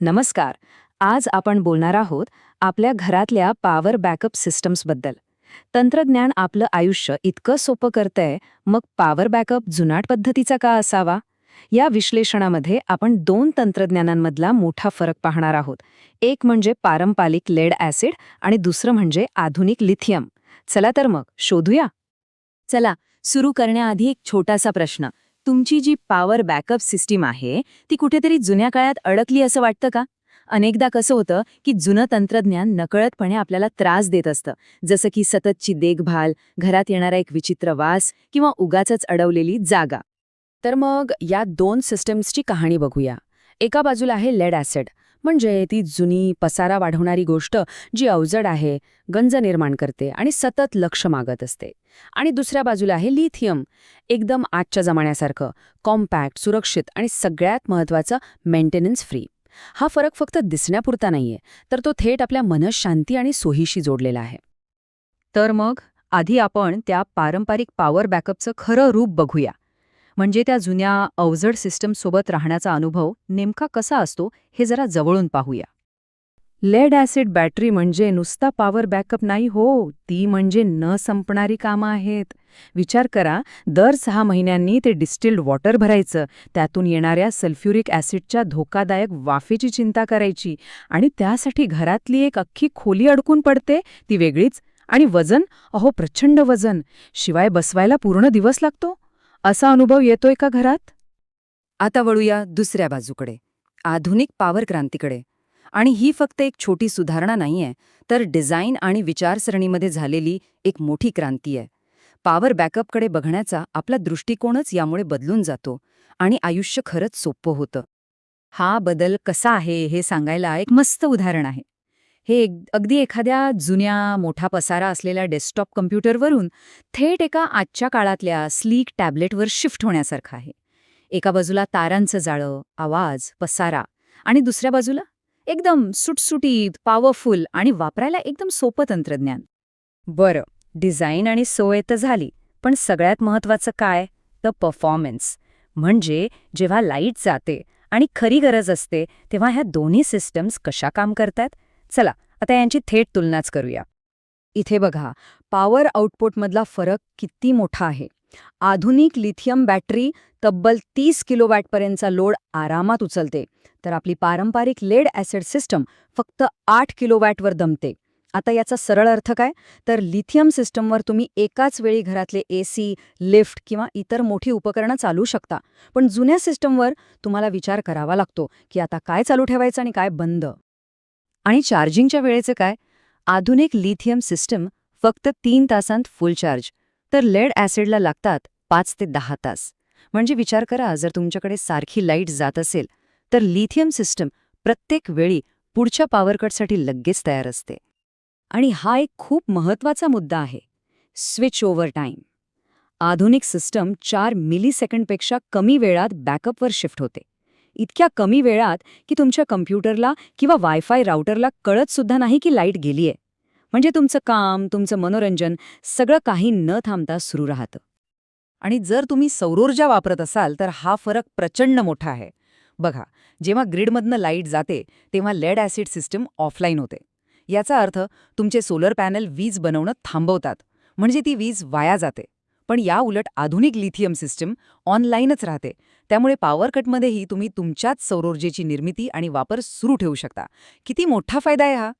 नमस्कार. आज आपण बोलणार आहोत आपल्या घरातल्या पॉवर बॅकअप सिस्टम्सबद्दल तंत्रज्ञान आपलं आयुष्य इतकं सोपं करतंय मग पॉवर बॅकअप जुनाट पद्धतीचा का असावा? या विश्लेषणामध्ये आपण दोन तंत्रज्ञानांमधला मोठा फरक पाहणार आहोत. एक म्हणजे पारंपरिक लेड ॲसिड आणि दुसरं म्हणजे आधुनिक लिथियम चला तर मग शोधूया. चला सुरू करण्याआधी एक छोटासा प्रश्न. तुमची जी पॉवर बॅकअप सिस्टीम आहे ती कुठेतरी जुन्या काळात अडकली असं वाटतं का? अनेकदा कसं होतं की जुनं तंत्रज्ञान नकळतपणे आपल्याला त्रास देत असतं. जसं की सततची देखभाल घरात येणारा एक विचित्र वास किंवा उगाचच अडवलेली जागा. तर मग या दोन सिस्टम्सची कहाणी बघूया. एका बाजूला आहे लेड ॲसिड म्हणजे ती जुनी पसारा वाढवणारी गोष्ट जी अवजड आहे गंज निर्माण करते आणि सतत लक्ष मागत असते. आणि दुसऱ्या बाजूला आहे लिथियम. एकदम आजच्या जमान्यासारखं कॉम्पॅक्ट सुरक्षित आणि सगळ्यात महत्त्वाचं मेंटेनन्स फ्री. हा फरक फक्त दिसण्यापुरता नाहीये तर तो थेट आपल्या मनशांती आणि सोयीशी जोडलेला आहे. तर मग आधी आपण त्या पारंपरिक पॉवर बॅकअपचं खरं रूप बघूया. म्हणजे त्या जुन्या अवजड सिस्टमसोबत राहण्याचा अनुभव नेमका कसा असतो हे जरा जवळून पाहूया. लेड ॲसिड बॅटरी म्हणजे नुसता पॉवर बॅकअप नाही हो ती म्हणजे न संपणारी कामं आहेत. विचार करा दर सहा महिन्यांनी ते डिस्टिल्ड वॉटर भरायचं त्यातून येणाऱ्या सल्फ्युरिक ॲसिडच्या धोकादायक वाफेची चिंता करायची आणि त्यासाठी घरातली एक अख्खी खोली अडकून पडते ती वेगळीच. आणि वजन? अहो प्रचंड वजन. शिवाय बसवायला पूर्ण दिवस लागतो? असा अनुभव येतोय का घरात? आता वळूया दुसऱ्या बाजूकडे आधुनिक पॉवर क्रांतीकडे. आणि ही फक्त एक छोटी सुधारणा नाहीये तर डिझाईन आणि विचारसरणीमध्ये झालेली एक मोठी क्रांती आहे. पॉवर बॅकअपकडे बघण्याचा आपला दृष्टिकोनच यामुळे बदलून जातो आणि आयुष्य खरंच सोपं होतं. हा बदल कसा आहे हे सांगायला एक मस्त उदाहरण आहे. हे अगदी एखाद्या जुन्या मोठा पसारा असलेल्या डेस्कटॉप कम्प्युटरवरून थेट एका आजच्या काळातल्या स्लीक टॅबलेटवर शिफ्ट होण्यासारखं आहे. एका बाजूला तारांचं जाळं आवाज पसारा आणि दुसऱ्या बाजूला एकदम सुटसुटीत पॉवरफुल आणि वापरायला एकदम सोपं तंत्रज्ञान. बरं डिझाईन आणि सोय तर झाली पण सगळ्यात महत्वाचं काय? तर परफॉर्मन्स. म्हणजे जेव्हा लाइट जाते आणि खरी गरज असते तेव्हा ह्या दोन्ही सिस्टम्स कशा काम करतात? चला आता यांची थेट तुलनाच करूया. इथे बघा पॉवर आउटपुटमधला फरक किती मोठा आहे. आधुनिक लिथियम बॅटरी तब्बल तीस किलोवॅटपर्यंतचा लोड आरामात उचलते. तर आपली पारंपरिक लेड ॲसिड सिस्टम फक्त आठ किलोवॅटवर दमते. आता याचा सरळ अर्थ काय? तर लिथियम सिस्टमवर तुम्ही एकाच वेळी घरातले एसी लिफ्ट किंवा इतर मोठी उपकरणं चालू शकता. पण जुन्या सिस्टमवर तुम्हाला विचार करावा लागतो की आता काय चालू ठेवायचं आणि काय बंद. आणि चार्जिंगच्या वेळेचं काय? आधुनिक लिथियम सिस्टम फक्त तीन तासांत फुल चार्ज तर लेड ॲसिडला लागतात पाच ते दहा तास. म्हणजे विचार करा जर तुमच्याकडे सारखी लाइट जात असेल तर लिथियम सिस्टम प्रत्येक वेळी पुढच्या पॉवरकटसाठी लगेच तयार असते. आणि हा एक खूप महत्त्वाचा मुद्दा आहे. स्विच ओव्हर टाईम आधुनिक सिस्टम चार मिलीसेकंडपेक्षा कमी वेळात बॅकअपवर शिफ्ट होते. इतक्या कमी वेळात की तुमच्या कम्प्युटरला किंवा वायफाय राउटरला कळत सुद्धा नाही की लाइट गेलीये. म्हणजे तुमचं काम तुमचं मनोरंजन सगळं काही न थांबता सुरू राहतं. आणि जर तुम्ही सौरोर्जा वापरत असाल तर हा फरक प्रचंड मोठा आहे. बघा जेव्हा ग्रीडमधनं लाइट जाते तेव्हा लेड ॲसिड सिस्टम ऑफलाईन होते. याचा अर्थ तुमचे सोलर पॅनल वीज बनवणं थांबवतात. म्हणजे ती वीज वाया जाते. पण या उलट आधुनिक लिथियम सिस्टम ऑनलाईनच राहते. त्यामुळे पॉवर कटमध्येही तुम्ही तुमच्याच सौरोर्जेची निर्मिती आणि वापर सुरू ठेवू शकता. किती मोठा फायदा आहे हा?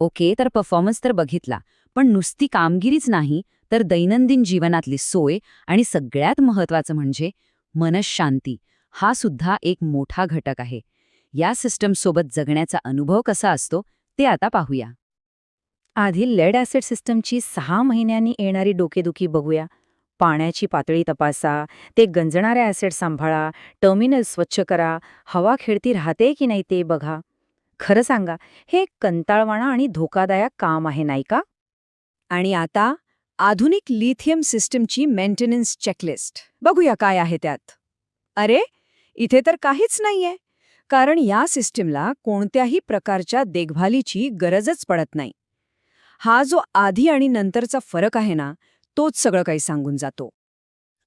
ओके तर परफॉर्मन्स तर बघितला पण नुसती कामगिरीच नाही तर दैनंदिन जीवनातली सोय आणि सगळ्यात महत्वाचं म्हणजे मनशांती. हा सुद्धा एक मोठा घटक आहे. या सिस्टमसोबत जगण्याचा अनुभव कसा असतो ते आता पाहूया. आधी लेड ॲसिड सिस्टमची सहा महिन्यांनी येणारी डोकेदुखी बघूया. पाण्याची पातळी तपासा ते गंजणारे ॲसिड सांभाळा टर्मिनल स्वच्छ करा हवा खेळती राहते की नाही ते बघा. खरं सांगा हे एक आणि धोकादायक काम आहे नाही का? आणि आता आधुनिक लिथियम सिस्टमची मेंटेनन्स चेकलिस्ट. बघूया काय आहे त्यात. अरे इथे तर काहीच नाहीये. कारण या सिस्टमला कोणत्याही प्रकारच्या देखभालीची गरजच पडत नाही. हा जो आधी आणि नंतरचा फरक आहे ना तोच सगळं काही सांगून जातो.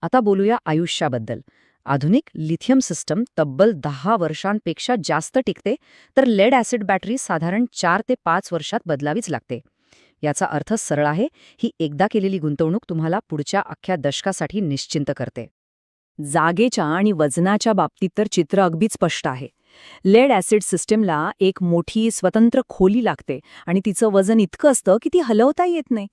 आता बोलूया आयुष्याबद्दल. आधुनिक लिथियम सिस्टम तब्बल दहा वर्षांपेक्षा जास्त टिकते तर लेड ॲसिड बॅटरी साधारण चार ते पाच वर्षात बदलावीच लागते. याचा अर्थ सरळ आहे ही एकदा केलेली गुंतवणूक तुम्हाला पुढच्या अख्ख्या दशकासाठी निश्चिंत करते. जागेच्या आणि वजनाच्या बाबतीत तर चित्र अगदीच स्पष्ट आहे. लेड ॲसिड सिस्टमला एक मोठी स्वतंत्र खोली लागते आणि तिचं वजन इतकं असतं की ती हलवता येत नाही.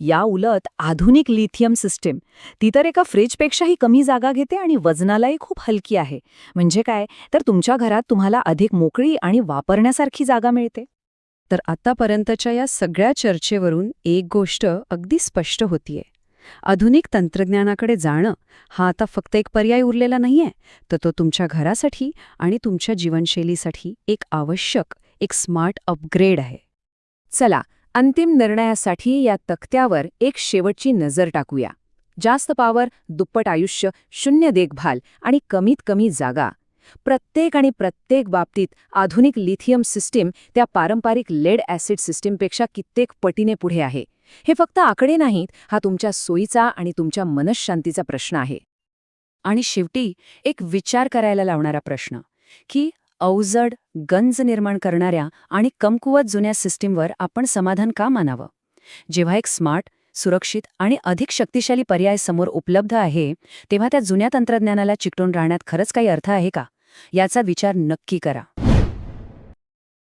या उलट आधुनिक लिथियम सिस्टीम ती तर एका फ्रीजपेक्षाही कमी जागा घेते आणि वजनालाही खूप हलकी आहे. म्हणजे काय? तर तुमच्या घरात तुम्हाला अधिक मोकळी आणि वापरण्यासारखी जागा मिळते. तर आतापर्यंतच्या या सगळ्या चर्चेवरून एक गोष्ट अगदी स्पष्ट होतीये. आधुनिक तंत्रज्ञानाकडे जाणं हा आता फक्त एक पर्याय उरलेला नाहीये तर तो तुमच्या घरासाठी आणि तुमच्या जीवनशैलीसाठी एक आवश्यक एक स्मार्ट अपग्रेड आहे. चला अंतिम निर्णयासाठी या तक्त्यावर एक शेवटची नजर टाकूया. जास्त पावर दुप्पट आयुष्य शून्य देखभाल आणि कमीत कमी जागा. प्रत्येक आणि प्रत्येक बाबतीत आधुनिक लिथियम सिस्टीम त्या पारंपरिक लेड ॲसिड सिस्टीमपेक्षा कित्येक पटीने पुढे आहे. हे फक्त आकडे नाहीत हा तुमच्या सोयीचा आणि तुमच्या मनशांतीचा प्रश्न आहे. आणि शेवटी एक विचार करायला लावणारा प्रश्न की अवजड गंज निर्माण करणाऱ्या आणि कमकुवत जुन्या सिस्टीमवर आपण समाधान का मानावं? जेव्हा एक स्मार्ट सुरक्षित आणि अधिक शक्तिशाली पर्याय समोर उपलब्ध आहे तेव्हा त्या जुन्या तंत्रज्ञानाला चिकटून राहण्यात खरंच काही अर्थ आहे का? याचा विचार नक्की करा.